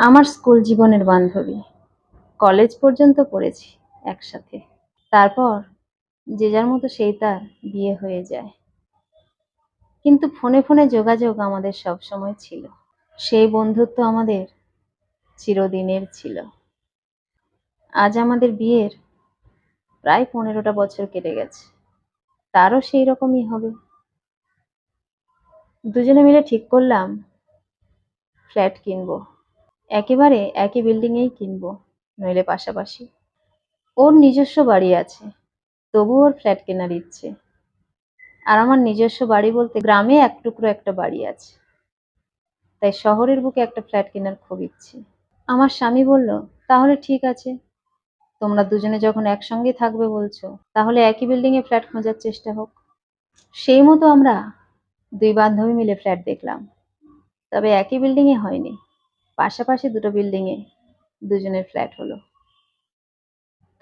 আমার স্কুল জীবনের বান্ধবী। কলেজ পর্যন্ত পড়েছি একসাথে। তারপর যে যার মতো সেই তার বিয়ে হয়ে যায়। কিন্তু ফোনে ফোনে যোগাযোগ আমাদের সব সময় ছিল। সেই বন্ধুত্ব আমাদের চিরদিনের ছিল। আজ আমাদের বিয়ের প্রায় পনেরোটা বছর কেটে গেছে। তারও সেই রকমই হবে। দুজনে মিলে ঠিক করলাম, ফ্ল্যাট কিনবো। একেবারে একই বিল্ডিংয়েই কিনবো, নইলে পাশাপাশি। ওর নিজস্ব বাড়ি আছে, তবু ওর ফ্ল্যাট কেনার ইচ্ছে। আর আমার নিজস্ব বাড়ি বলতে গ্রামে এক টুকরো একটা বাড়ি আছে। তাই শহরের বুকে একটা ফ্ল্যাট কেনার খুব ইচ্ছে। আমার স্বামী বলল, তাহলে ঠিক আছে। তোমরা দুজনে যখন একসঙ্গে থাকবে বলছো, তাহলে একই বিল্ডিংয়ে ফ্ল্যাট খোঁজার চেষ্টা হোক। সেই মতো আমরা দুই বান্ধবী মিলে ফ্ল্যাট দেখলাম। তবে একই বিল্ডিংয়ে হয়নি। পাশাপাশি দুটো বিল্ডিংয়ে দুজনের ফ্ল্যাট হলো।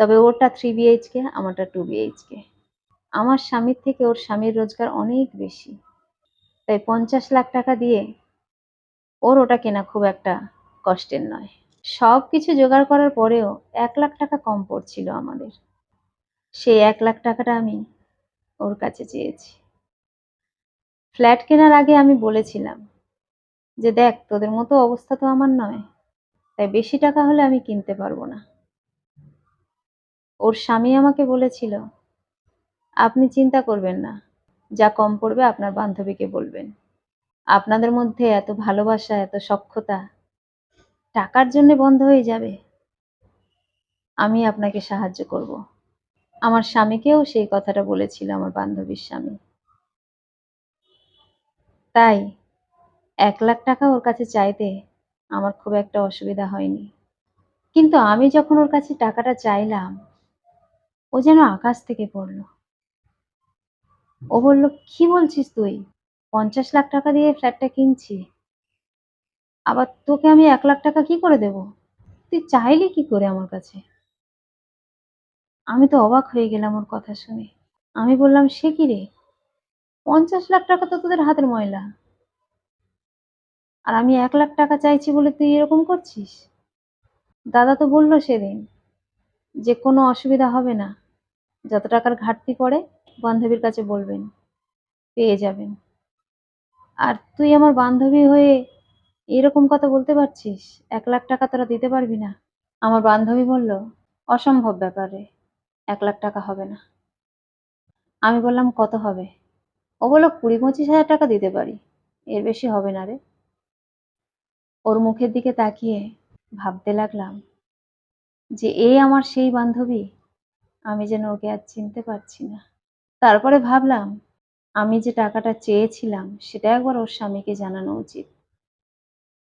তবে ওরটা থ্রি বিএইচকে আমারটা টু বিএইচকে আমার স্বামীর থেকে ওর স্বামীর রোজগার অনেক বেশি। তাই পঞ্চাশ লাখ টাকা দিয়ে ওর ওটা কেনা খুব একটা কষ্টের নয়। সব কিছু জোগাড় করার পরেও এক লাখ টাকা কম পড়ছিল আমাদের। সেই এক লাখ টাকাটা আমি ওর কাছে চেয়েছি। ফ্ল্যাট কেনার আগে আমি বলেছিলাম যে দেখ, তোদের মতো অবস্থা তো আমার নয়। তাই বেশি টাকা হলে আমি কিনতে পারব না। ওর স্বামী আমাকে বলেছিল, আপনি চিন্তা করবেন না। যা কম পড়বে আপনার বান্ধবীকে বলবেন। আপনাদের মধ্যে এত ভালোবাসা, এত সক্ষতা টাকার জন্য বন্ধ হয়ে যাবে। আমি আপনাকে সাহায্য করব। আমার স্বামীকেও সেই কথাটা বলেছিল আমার বান্ধবীর স্বামী। তাই এক লাখ টাকা ওর কাছে চাইতে আমার খুব একটা অসুবিধা হয়নি। কিন্তু আমি যখন ওর কাছে টাকাটা চাইলাম, ও যেন আকাশ থেকে পড়ল। ও বলল, কি বলছিস তুই? পঞ্চাশ লাখ টাকা দিয়ে ফ্ল্যাটটা কিনছি। আবার তোকে আমি এক লাখ টাকা কি করে দেব? তুই চাইলি কি করে আমার কাছে? আমি তো অবাক হয়ে গেলাম ওর কথা শুনে। আমি বললাম, সে কি রে? পঞ্চাশ লাখ টাকা তো তোদের হাতের ময়লা। আর আমি এক লাখ টাকা চাইছি বলে তুই এরকম করছিস? দাদা তো বলল সেদিন যে কোনো অসুবিধা হবে না। যত টাকার ঘাটতি পড়ে, বান্ধবীর কাছে বলবেন, পেয়ে যাবেন। আর তুই আমার বান্ধবী হয়ে এরকম কথা বলতে পারছিস? এক লাখ টাকা তোরা দিতে পারবি না? আমার বান্ধবী বলল, অসম্ভব ব্যাপারে, এক লাখ টাকা হবে না। আমি বললাম, কত হবে? ও বলল, কুড়ি পঁচিশ হাজার টাকা দিতে পারি। এর বেশি হবে না রে। ওর মুখের দিকে তাকিয়ে ভাবতে লাগলাম যে এ আমার সেই বান্ধবী? আমি যেন ওকে আর চিনতে পারছি না। তারপরে ভাবলাম, আমি যে টাকাটা চেয়েছিলাম, সেটা একবার ওর স্বামীকে জানানো উচিত।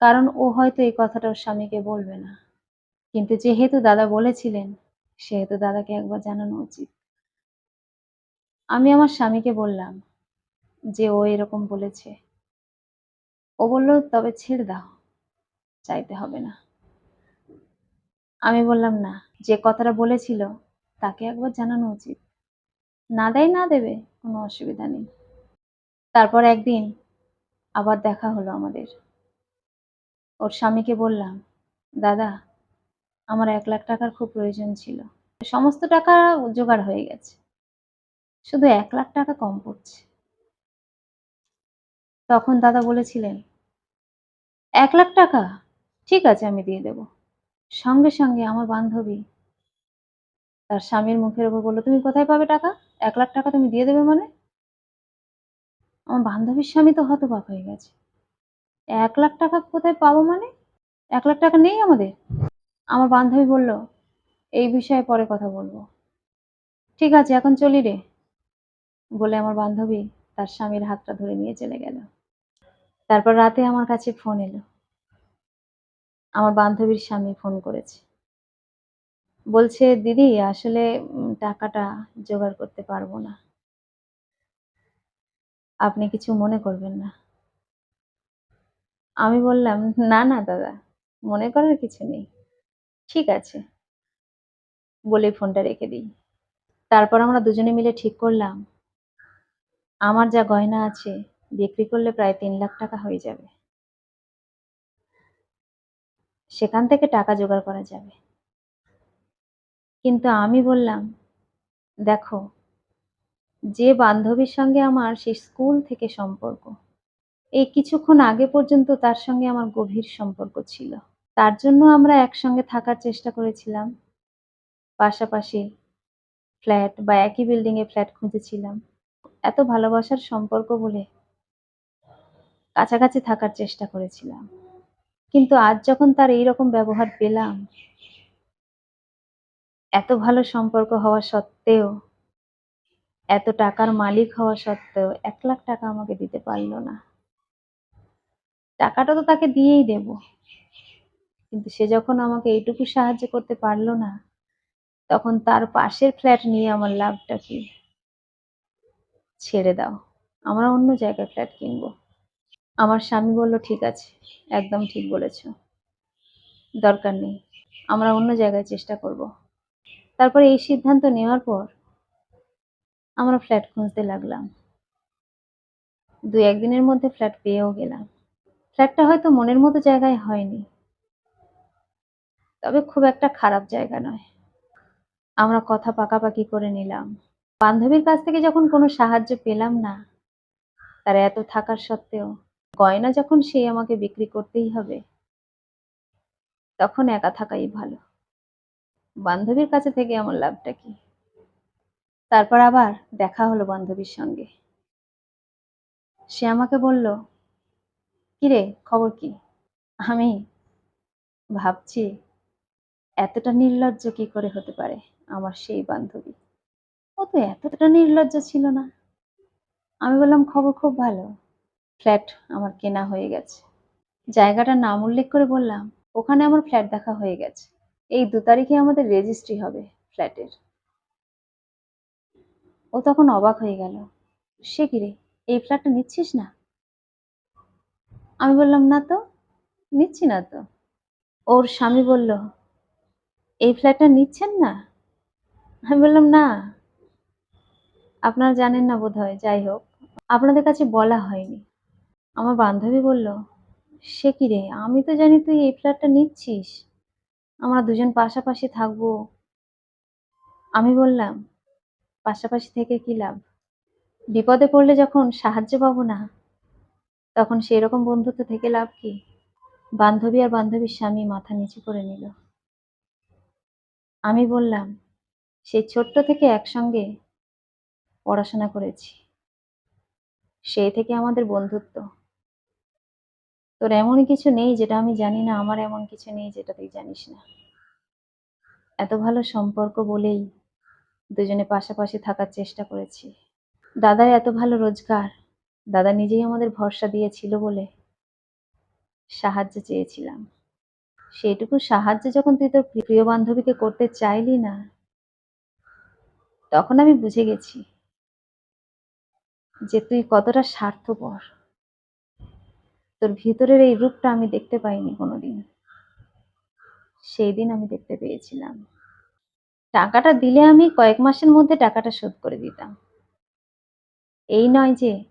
কারণ ও হয়তো এই কথাটা ওর স্বামীকে বলবে না। কিন্তু যেহেতু দাদা বলেছিলেন, সেহেতু দাদাকে একবার জানানো উচিত। আমি আমার স্বামীকে বললাম যে ও এরকম বলেছে। ও বলল, তবে ছেড়ে দাও। চাইতে হবে না। আমি বললাম, না, যে কথাটা বলেছিল, তাকে একবার জানানো উচিত। না দেয়, না দেবে, কোনো অসুবিধা নেই। তারপর একদিন আবার দেখা হলো আমাদের। ওর স্বামীকে বললাম, দাদা, আমার এক লাখ টাকার খুব প্রয়োজন ছিল। সমস্ত টাকা জোগাড় হয়ে গেছে। শুধু এক লাখ টাকা কম পড়ছে। তখন দাদা বলেছিলেন, এক লাখ টাকা? ঠিক আছে, আমি দিয়ে দেব। সঙ্গে সঙ্গে আমার বান্ধবী তার স্বামীর মুখের উপর বলল, তুমি কোথায় পাবে টাকা? এক লাখ টাকা তুমি দিয়ে দেবে মানে? আমার বান্ধবীর স্বামী তো হতবাক হয়ে গেছে। এক লাখ টাকা কোথায় পাবো মানে? এক লাখ টাকা নেই আমাদের। আমার বান্ধবী বলল, এই বিষয়ে পরে কথা বলব। ঠিক আছে, এখন চলি রে। বলে আমার বান্ধবী তার স্বামীর হাতটা ধরে নিয়ে চলে গেল। তারপর রাতে আমার কাছে ফোন এলো। আমার বান্ধবীর স্বামী ফোন করেছে। বলছে, দিদি, আসলে টাকাটা জোগাড় করতে পারব না। আপনি কিছু মনে করবেন না। আমি বললাম, না না, দাদা, মনে করার কিছু নেই। ঠিক আছে। বলে ফোনটা রেখে দিই। তারপর আমরা দুজনে মিলে ঠিক করলাম। আমার যা গয়না আছে, বিক্রি করলে প্রায় তিন লাখ টাকা হয়ে যাবে। সেখান থেকে টাকা জোগাড় করা যাবে। কিন্তু আমি বললাম, দেখো, যে বান্ধবীর সঙ্গে আমার সেই স্কুল থেকে সম্পর্ক, এই কিছুক্ষণ আগে পর্যন্ত তার সঙ্গে আমার গভীর সম্পর্ক ছিল। তার জন্য আমরা একসঙ্গে থাকার চেষ্টা করেছিলাম। পাশাপাশি ফ্ল্যাট বা একই বিল্ডিং এ ফ্ল্যাট খুঁজেছিলাম। এত ভালোবাসার সম্পর্ক বলে কাছাকাছি থাকার চেষ্টা করেছিলাম। কিন্তু আজ যখন তার এইরকম ব্যবহার পেলাম, এত ভালো সম্পর্ক হওয়া সত্ত্বেও, এত টাকার মালিক হওয়া সত্ত্বেও এক লাখ টাকা আমাকে দিতে পারল না। টাকাটা তো তাকে দিয়েই দেব। কিন্তু সে যখন আমাকে এইটুকু সাহায্য করতে পারল না, তখন তার পাশের ফ্ল্যাট নিয়ে আমার লাভটা কি? ছেড়ে দাও। আমরা অন্য জায়গায় ফ্ল্যাট কিনবো। আমার স্বামী বলল, ঠিক আছে, একদম ঠিক বলেছ। দরকার নেই, আমরা অন্য জায়গায় চেষ্টা করব। তারপরে এই সিদ্ধান্ত নেওয়ার পর আমরা ফ্ল্যাট খুঁজতে লাগলাম। দু একদিনের মধ্যে ফ্ল্যাট পেয়েও গেলাম। ফ্ল্যাটটা হয়তো মনের মতো জায়গায় হয়নি, তবে খুব একটা খারাপ জায়গা নয়। আমরা কথা পাকাপাকি করে নিলাম। বান্ধবীর কাছ থেকে যখন কোনো সাহায্য পেলাম না, তার এত থাকার সত্ত্বেও গয়না যখন সে আমাকে বিক্রি করতেই হবে, তখন একা থাকাই ভালো। বান্ধবীর কাছে থেকে আমার লাভটা কি? তারপর আবার দেখা হলো বান্ধবীর সঙ্গে। সে আমাকে বলল, কিরে, খবর কি? আমি ভাবছি এতটা নির্লজ্জ কি করে হতে পারে আমার সেই বান্ধবী? ও তো এতটা নির্লজ্জ ছিল না। আমি বললাম, খবর খুব ভালো। ফ্ল্যাট আমার কেনা হয়ে গেছে। জায়গাটার নাম উল্লেখ করে বললাম, ওখানে আমার ফ্ল্যাট দেখা হয়ে গেছে। এই দু তারিখে আমাদের রেজিস্ট্রি হবে ফ্ল্যাটের। ও তখন অবাক হয়ে গেল। সে কি রে, এই ফ্ল্যাটটা নিচ্ছিস না? আমি বললাম, না তো, নিচ্ছি না তো। ওর স্বামী বলল, এই ফ্ল্যাটটা নিচ্ছেন না? আমি বললাম, না। আপনারা জানেন না বোধ হয় যাই হোক, আপনাদের কাছে বলা হয়নি। আমার বান্ধবী বলল, সে কি রে? আমি তো জানি তুই এই ফ্ল্যাটটা নিচ্ছিস। আমরা দুজন পাশাপাশি থাকব। আমি বললাম, পাশাপাশি থেকে কি লাভ? বিপদে পড়লে যখন সাহায্য পাবো না, তখন সেই রকম বন্ধুত্ব থেকে লাভ কি? বান্ধবী আর বান্ধবীর স্বামী মাথা নিচু করে নিল। আমি বললাম সেই ছোট্ট থেকে একসঙ্গে পড়াশোনা করেছি। সেই থেকে আমাদের বন্ধুত্ব। তোর এমন কিছু নেই যেটা আমি জানি না, আমার এমন কিছু নেই যেটা তুই জানিস না। এত ভালো সম্পর্ক বলেই দুজনে পাশাপাশি থাকার চেষ্টা করেছি। দাদার এত ভালো রোজগার, দাদা নিজেই আমাদের ভরসা দিয়েছিল বলে সাহায্য চেয়েছিলাম। সেইটুকু সাহায্য যখন তুই তোর প্রিয় বান্ধবীকে করতে চাইলি না, তখন আমি বুঝে গেছি যে তুই কতটা স্বার্থপর। তোর ভিতরের এই রূপটা আমি দেখতে পাইনি কোনোদিন। সেই দিন আমি দেখতে পেয়েছিলাম। টাকাটা দিলে আমি কয়েক মাসের মধ্যে টাকাটা শোধ করে দিতাম। এই নয় যে,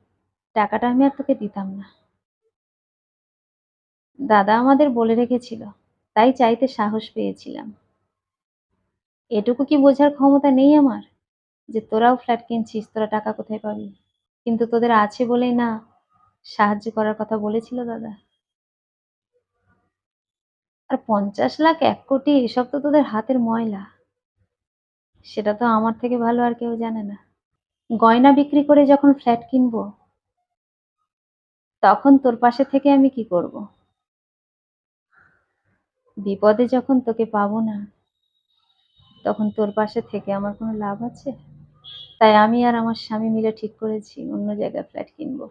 টাকাটা আমি আর তোকে দিতাম না। দাদা আমাদের বলে রেখেছিল, তাই চাইতে সাহস পেয়েছিলাম। এটুকু কি বোঝার ক্ষমতা নেই আমার? যে তোরাও ফ্ল্যাট কিনছিস, তোরা টাকা কোথায় পাবি? কিন্তু তোদের আছে বলেই না সাহায্য করার কথা বলেছিল দাদা? আর পঞ্চাশ লাখ এক কোটি, এসব তো তোদের হাতের ময়লা। সেটা তো আমার থেকে ভালো আর কেউ জানে না। গয়না বিক্রি করে যখন ফ্ল্যাট কিনবো, তখন তোর পাশে থেকে আমি কি করব? বিপদে যখন তোকে পাবো না, তখন তোর পাশে থেকে আমার কোনো লাভ আছে? তাই আমি আর আমার স্বামী মিলে ঠিক করেছি, অন্য জায়গায় ফ্ল্যাট কিনবো।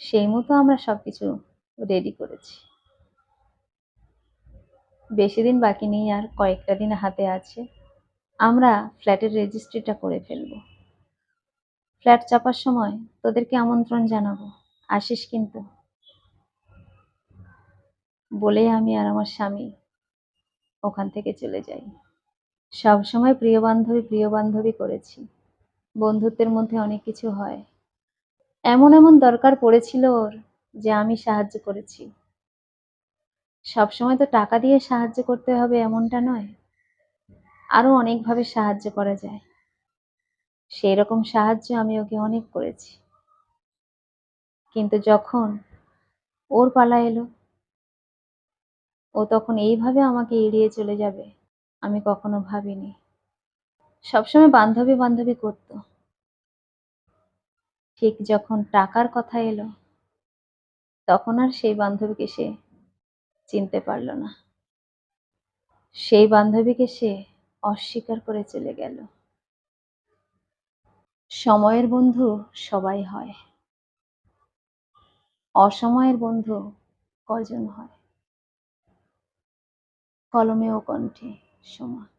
সেই মতো আমরা সবকিছু রেডি করেছি। বেশি দিন বাকি নেই আর কয়েকটা দিন হাতে আছে। আমরা ফ্ল্যাটের রেজিস্ট্রিটা করে ফেলব। ফ্ল্যাট চাপার সময় তোদেরকে আমন্ত্রণ জানাব। আসিস কিন্তু। বলে আমি আর আমার স্বামী ওখান থেকে চলে যাই। সব সময় প্রিয় বান্ধবী প্রিয় বান্ধবী করেছি। বন্ধুত্বের মধ্যে অনেক কিছু হয়। এমন এমন দরকার পড়েছিল ওর যে আমি সাহায্য করেছি। সবসময় তো টাকা দিয়ে সাহায্য করতে হবে এমনটা নয়। আরও অনেকভাবে সাহায্য করা যায়। সেই রকম সাহায্য আমি ওকে অনেক করেছি। কিন্তু যখন ওর পালা এলো, ও তখন এইভাবে আমাকে এড়িয়ে চলে যাবে, আমি কখনো ভাবিনি। সবসময় বান্ধবী বান্ধবী করতো। ঠিক যখন টাকার কথা এলো, তখন আর সেই বান্ধবীকে সে চিনতে পারল না। সেই বান্ধবীকে সে অস্বীকার করে চলে গেল। সময়ের বন্ধু সবাই হয়। অসময়ের বন্ধু কজন হয়? কলমে ও কণ্ঠে সময়